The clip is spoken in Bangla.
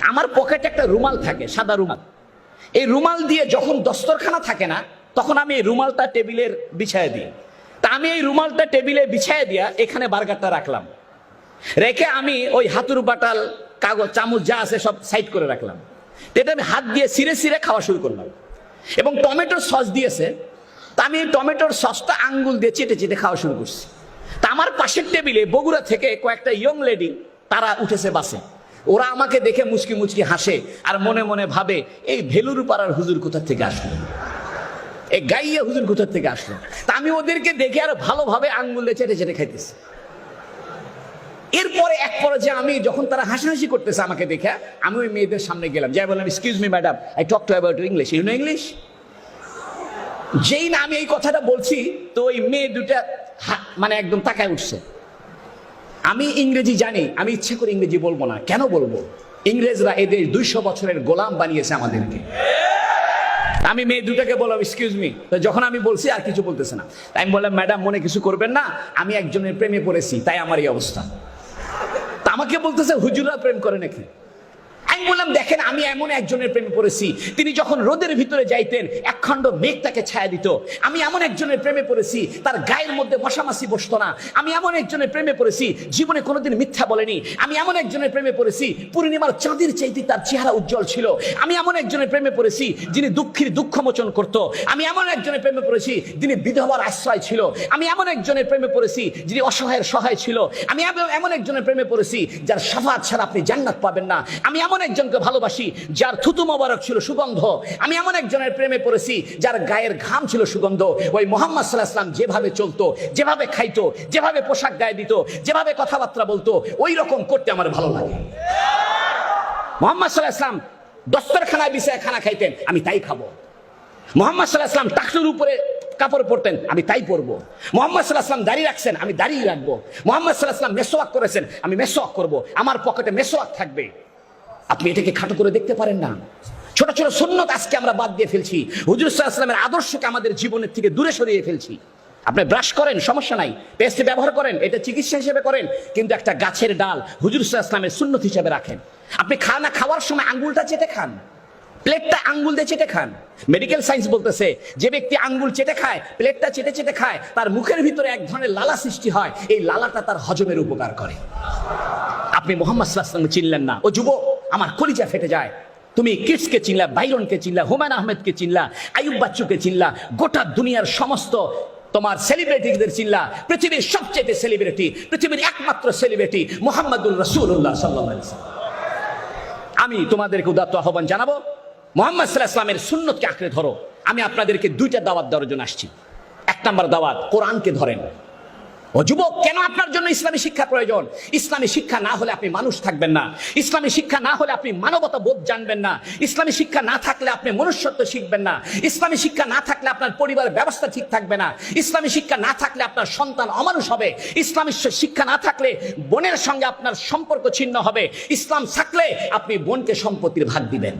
আমার পকেটে একটা রুমাল থাকে, সাদা রুমাল। এই রুমাল দিয়ে যখন দস্তরখানা থাকে না, তখন আমি এই রুমালটা টেবিলের বিছায় দিই। তা আমি এই রুমালটা টেবিলে বিছায় দিয়া এখানে বার্গারটা রাখলাম। রেখে আমি ওই হাতুর বাটাল, কাগজ, চামচ যা আছে সব সাইড করে রাখলাম। এটা আমি হাত দিয়ে সিরে সিরে খাওয়া শুরু করলাম। এবং টমেটোর সস দিয়েছে। তা আমি টমেটোর সসটা আঙ্গুল দিয়ে চেটে চেটে খাওয়া শুরু করছি। তা আমার পাশের টেবিলে বগুড়া থেকে কয়েকটা ইয়ং লেডি, তারা উঠেছে বাসে। ওরা আমাকে দেখে মুচকি মুচকি হাসে আর মনে মনে ভাবে, এই ভেলুর পাড়ার হুজুর কোথা থেকে আসলো? এই গাইয়া হুজুর কোথা থেকে আসলো? তা আমি ওদেরকে দেখে আর ভালোভাবে আঙ্গুল চেটে চেটে খাইতেছি। এরপরে এক পর্যায়ে আমি যখন তারা হাসাহাসি করতেছে আমাকে দেখে, আমি ওই মেয়েদের সামনে গেলাম। যাই বললাম excuse me madam I talk to about English you know English যেই না আমি এই কথাটা বলছি, তো ওই মেয়ে দুটা মানে একদম তাকায় উঠছে। আমি ইংরেজি জানি, আমি ইচ্ছে করে ইংরেজি বলব না। কেন বলব? ইংরেজরা এদের দুইশো বছরের গোলাম বানিয়েছে আমাদেরকে। আমি মেয়ে দুটাকে বললাম এক্সকিউজ মি যখন আমি বলছি, আর কিছু বলতেছে না। তাই আমি বললাম ম্যাডাম মনে কিছু করবেন না? আমি একজনের প্রেমে পড়েছি, তাই আমার এই অবস্থা। তা আমাকে বলতেছে হুজুরা প্রেম করে নাকি? আমি বললাম, দেখেন, আমি এমন একজনের প্রেমে পড়েছি। তিনি যখন রোদের ভিতরে যাইতেন, একখণ্ড মেঘ তাকে ছায়া দিত। আমি এমন একজনের প্রেমে পড়েছি, তার গায়ের মধ্যে মশামাছি বসতো না। আমি এমন একজনের প্রেমে পড়েছি, জীবনে কোনোদিন মিথ্যা বলেনি। আমি এমন একজনের প্রেমে পড়েছি, পূর্ণিমার চাঁদের চাইতে তার চেহারা উজ্জ্বল ছিল। আমি এমন একজনের প্রেমে পড়েছি, যিনি দুঃখের দুঃখ মোচন করত। আমি এমন একজনের প্রেমে পড়েছি, যিনি বিধবার আশ্রয় ছিল। আমি এমন একজনের প্রেমে পড়েছি, যিনি অসহায়ের সহায় ছিল। আমি এমন- একজনের প্রেমে পড়েছি, যার সাফাত ছাড়া আপনি জান্নাত পাবেন না। আমি এমন একজনকে ভালোবাসি, যার থুতু মোবারক ছিল সুগন্ধ। আমি এমন একজনের প্রেমে পড়েছি, যার গায়ের ঘাম ছিল সুগন্ধ। ওই মোহাম্মদ সাল্লাহ ইসলাম যেভাবে চলতো, যেভাবে খাইতো, যেভাবে পোশাক গায়ে দিত, যেভাবে কথাবার্তা বলতো, ওই রকম করতে আমার ভালো লাগে। মোহাম্মদ সাল্লাহ ইসলাম দস্তরখানায় বিষয়ে খানা খাইতেন, আমি তাই খাব। মোহাম্মদ সাল্লাহ ইসলাম উপরে কাপড় পরতেন, আমি তাই পরবো। মোহাম্মদ সাল্লাহ ইসলাম দাড়ি রাখছেন, আমি দাঁড়িয়ে রাখব। মোহাম্মদ সাল্লাহ ইসলাম মেসোয়াক করেছেন, আমি মেসোয়াক করব। আমার পকেটে মেসোয়াক থাকবে। আপনি এটাকে খাটো করে দেখতে পারেন না। ছোট ছোট সুন্নত আজকে আমরা বাদ দিয়ে ফেলছি। হুজুর ইসলামের আদর্শকে আমাদের জীবনের থেকে দূরে সরিয়ে ফেলছি। আপনি ব্রাশ করেন, সমস্যা নাই। পেস্ট ব্যবহার করেন, এটা চিকিৎসা হিসেবে করেন, কিন্তু একটা গাছের ডাল হুজুর ইসলামের সুন্নত হিসেবে রাখেন। আপনি খানা খাওয়ার সময় আঙ্গুলটা চেটে খান, প্লেটটা আঙ্গুল দিয়ে চেটে খান। মেডিকেল সায়েন্স বলতেছে, যে ব্যক্তি আঙ্গুল চেটে খায়, প্লেটটা চেটে চেটে খায়, তার মুখের ভিতরে এক ধরনের লালা সৃষ্টি হয়, এই লালাটা তার হজমের উপকার করে। আপনি মোহাম্মদ চিনলেন না। ও যুবক আমার কলিজা ফেটে যায়। তুমি কিডসকে চিনলা, বাইরনকে চিনলা, হুমায়ুন আহমেদকে চিনলা আয়ুব বাচ্চুকে চিনলা, গোটা দুনিয়ার সমস্ত তোমার সেলিব্রিটিদের চিনলা, পৃথিবীর সবচেয়ে সেলিব্রিটি পৃথিবীর একমাত্র সেলিব্রিটি মোহাম্মদুল রসুল্লাহ সাল্লাহ আমি তোমাদেরকে উদাত্ত আহ্বান জানাব, মোহাম্মদ সাল্লাহ ইসলামের সুন্নতকে আঁকড়ে ধরো। আমি আপনাদেরকে দুইটা দাওয়াত দেওয়ার জন্য আসছি। এক নম্বর দাওয়াত, কোরআনকে ধরেন। ও যুবক, কেন আপনার জন্য ইসলামী শিক্ষা প্রয়োজন? ইসলামী শিক্ষা না হলে আপনি মানুষ থাকবেন না। ইসলামী শিক্ষা না হলে আপনি মানবতা বোধ জানবেন না। ইসলামী শিক্ষা না থাকলে আপনি মনুষ্যত্ব শিখবেন না। ইসলামী শিক্ষা না থাকলে আপনার পরিবারের ব্যবস্থা ঠিক থাকবে না। ইসলামী শিক্ষা না থাকলে আপনার সন্তান অমানুষ হবে। ইসলামী শিক্ষা না থাকলে বোনের সঙ্গে আপনার সম্পর্ক ছিন্ন হবে। ইসলাম থাকলে আপনি বোনকে সম্পত্তির ভাগ দিবেন।